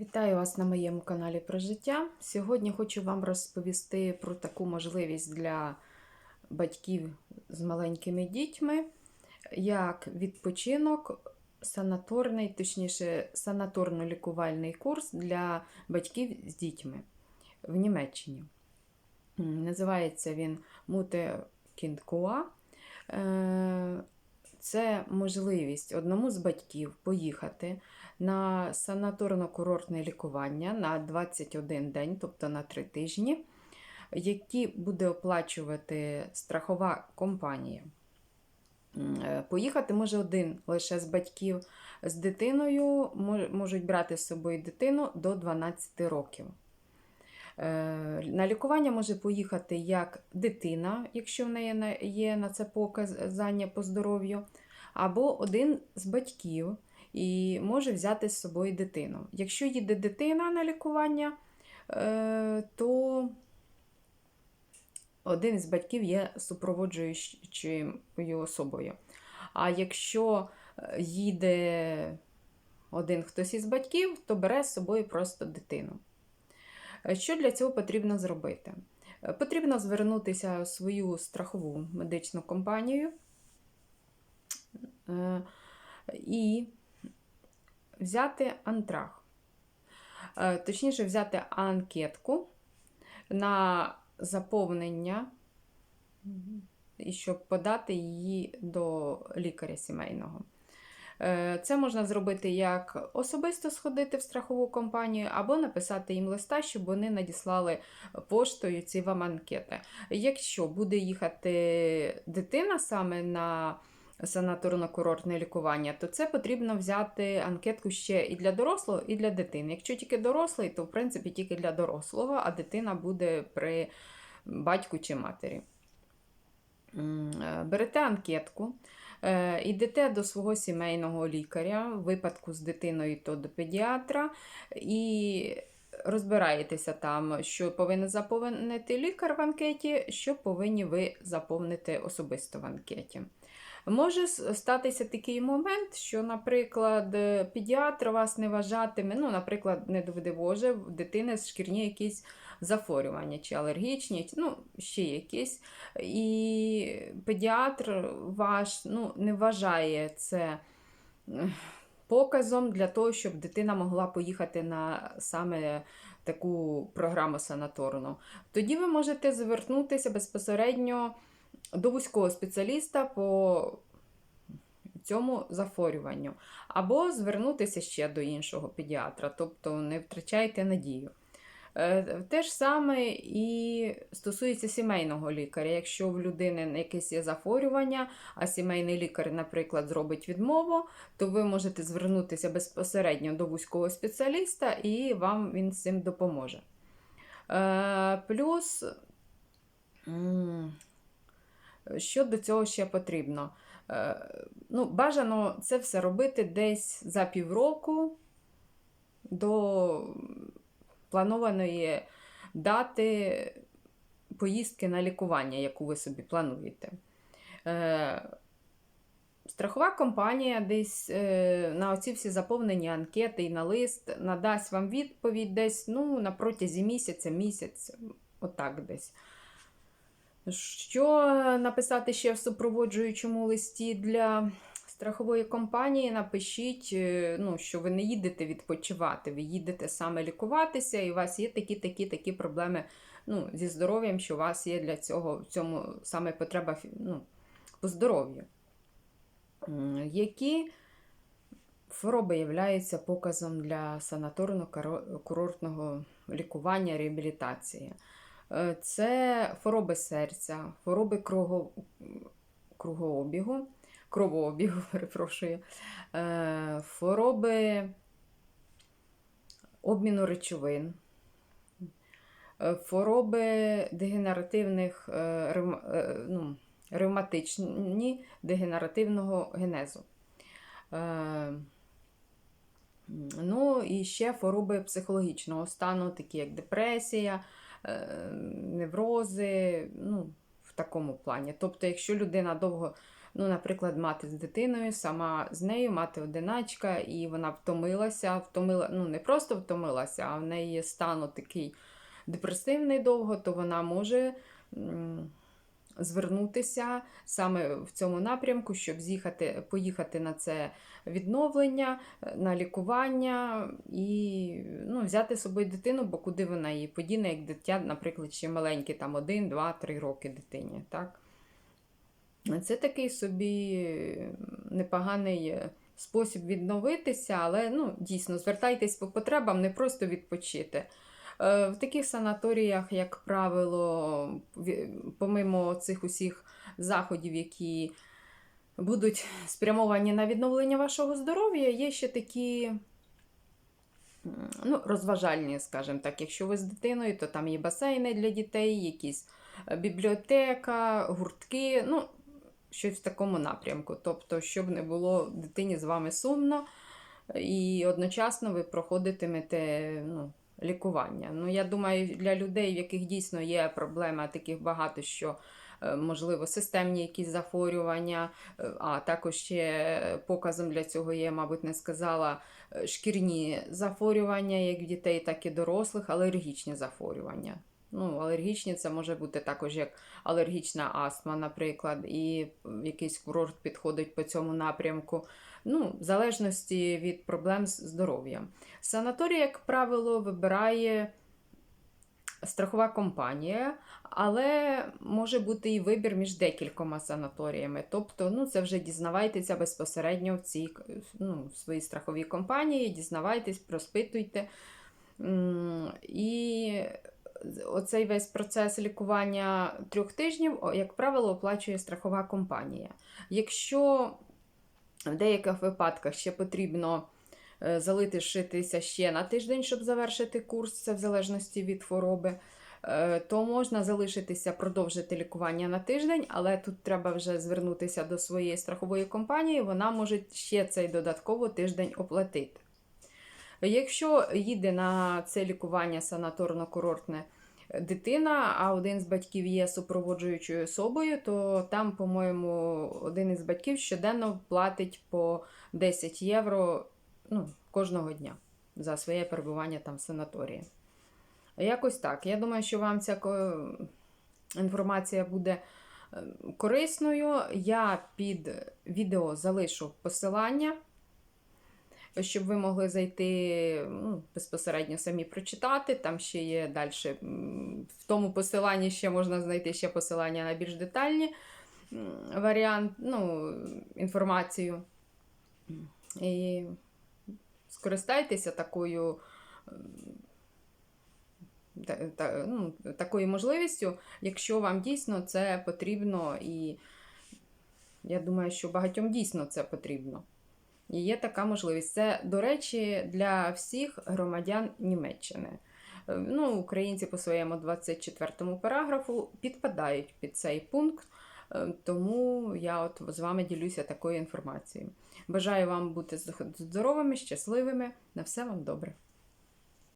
Вітаю вас на моєму каналі про життя. Сьогодні хочу вам розповісти про таку можливість для батьків з маленькими дітьми, як відпочинок, санаторний, точніше, санаторно-лікувальний курс для батьків з дітьми в Німеччині. Називається він Муте Кінткуа. Е, Це можливість одному з батьків поїхати на санаторно-курортне лікування на 21 день, тобто на 3 тижні, які буде оплачувати страхова компанія. Е, Поїхати може один лише з батьків з дитиною, можуть брати з собою дитину до 12 років. Е, На лікування може поїхати як дитина, якщо в неї є на це показання по здоров'ю, або один з батьків і може взяти з собою дитину. Якщо їде дитина на лікування, е, то один з батьків є супроводжуючою особою. А якщо е, їде один хтось із батьків, то бере з собою просто дитину. Е, Що для цього потрібно зробити? Потрібно звернутися в свою страхову медичну компанію і взяти антрах. Е, Точніше, взяти анкетку на заповнення, і щоб подати її до лікаря сімейного. Е, Це можна зробити як особисто сходити в страхову компанію, або написати їм листа, щоб вони надіслали поштою ці вам анкети. Якщо буде їхати дитина саме на санаторно-курортне лікування, то це потрібно взяти анкетку ще і для дорослого, і для дитини. Якщо тільки дорослий, то в принципі тільки для дорослого, а дитина буде при батьку чи матері. Е, Берете анкетку, е, йдете до свого сімейного лікаря, в випадку з дитиною, то до педіатра, і розбираєтеся там, що повинен заповнити лікар в анкеті, що повинні ви заповнити особисто в анкеті. Може статися такий момент, що, наприклад, педіатр вас не вважатиме, ну, наприклад, не доведе Боже, в дитини шкірні якісь захворювання, чи алергічні, ну, ще якісь. І педіатр ваш ну, не вважає це показом для того, щоб дитина могла поїхати на саме таку програму санаторну. Тоді ви можете звернутися безпосередньо до вузького спеціаліста по цьому захворюванню, або звернутися ще до іншого педіатра, тобто не втрачайте надію. Е, Те ж саме і стосується сімейного лікаря. Якщо в людини якесь є захворювання, а сімейний лікар, наприклад, зробить відмову, то ви можете звернутися безпосередньо до вузького спеціаліста і вам він цим допоможе. Е, Плюс, що до цього ще потрібно? Е, Ну, бажано це все робити десь за півроку до планованої дати поїздки на лікування, яку ви собі плануєте. Е, Страхова компанія десь е, на оці всі заповнені анкети і на лист надасть вам відповідь десь ну, на протязі місяця, місяць, отак десь. Що написати ще в супроводжуючому листі для страхової компанії? Напишіть, е, ну, що ви не їдете відпочивати, ви їдете саме лікуватися, і у вас є такі такі такі проблеми ну, зі здоров'ям, що у вас є для цього в цьому саме потреба ну, по здоров'ю. Які хвороби являються показом для санаторно-курортного лікування, реабілітації? Е, Це хвороби серця, хвороби круго... кругообігу, кровообігу, перепрошую, е, хвороби обміну речовин, е, хвороби дегенеративних, е, ну, ревматичні дегенеративного генезу. Ну і ще хвороби психологічного стану, такі як депресія, неврози, ну, в такому плані. Тобто, якщо людина довго Ну, наприклад, мати з дитиною, сама з нею, мати одиначка, і вона втомилася, втомила, ну не просто втомилася, а в неї стан такий депресивний довго, то вона може звернутися саме в цьому напрямку, щоб з'їхати, поїхати на це відновлення, е, на лікування і ну, взяти з собою дитину, бо куди вона її подіне, як дитя, наприклад, ще маленьке, там 1, 2, 3 роки дитині. Так? Це такий собі непоганий е, спосіб відновитися, але ну, дійсно звертайтесь по потребам, не просто відпочити. Е, В таких санаторіях, як правило, помимо цих усіх заходів, які будуть спрямовані на відновлення вашого здоров'я, є ще такі ну, розважальні, скажімо так. Якщо ви з дитиною, то там є басейни для дітей, якісь е, бібліотека, гуртки, ну, щось в такому напрямку. Тобто, щоб не було дитині з вами сумно, і одночасно ви проходитимете ну, лікування. Ну, я думаю, для людей, в яких дійсно є проблема, таких багато що. е, Можливо, системні якісь захворювання, е, а також ще показом для цього є, мабуть, не сказала, е, шкірні захворювання, як дітей, так і дорослих, алергічні захворювання. Ну, алергічні це може бути також як алергічна астма, наприклад, і якийсь курорт підходить по цьому напрямку. Ну, в залежності від проблем з здоров'ям. Санаторій, як правило, вибирає страхова компанія, але може бути і вибір між декількома санаторіями. Тобто, ну, це вже дізнавайтеся безпосередньо в цій ну, в своїй страховій компанії, дізнавайтесь, проспитуйте. І оцей весь процес лікування трьох тижнів, як правило, оплачує страхова компанія. Якщо в деяких випадках ще потрібно е, залишитися ще на тиждень, щоб завершити курс, це в залежності від хвороби, е, то можна залишитися, продовжити лікування на тиждень, але тут треба вже звернутися до своєї страхової компанії, вона може ще цей додатково тиждень оплатити. Якщо їде на це лікування санаторно-курортне дитина, а один з батьків є супроводжуючою особою, то там, по-моєму, один із батьків щоденно платить по 10 євро ну, кожного дня за своє перебування там в санаторії. Якось так. Я думаю, що вам ця інформація буде е, корисною. Я під відео залишу посилання щоб ви могли зайти ну, безпосередньо самі прочитати. Там ще є далі. В тому посиланні ще можна знайти ще посилання на більш детальні варіант, ну, інформацію. І скористайтеся такою. та, та, ну, такою можливістю, якщо вам дійсно це потрібно, і я думаю, що багатьом дійсно це потрібно. Є така можливість. Це, до речі, для всіх громадян Німеччини. Е, Ну, українці по своєму 24 параграфу підпадають під цей пункт, е, тому я от з вами ділюся такою інформацією. Бажаю вам бути здоровими, щасливими. На все вам добре.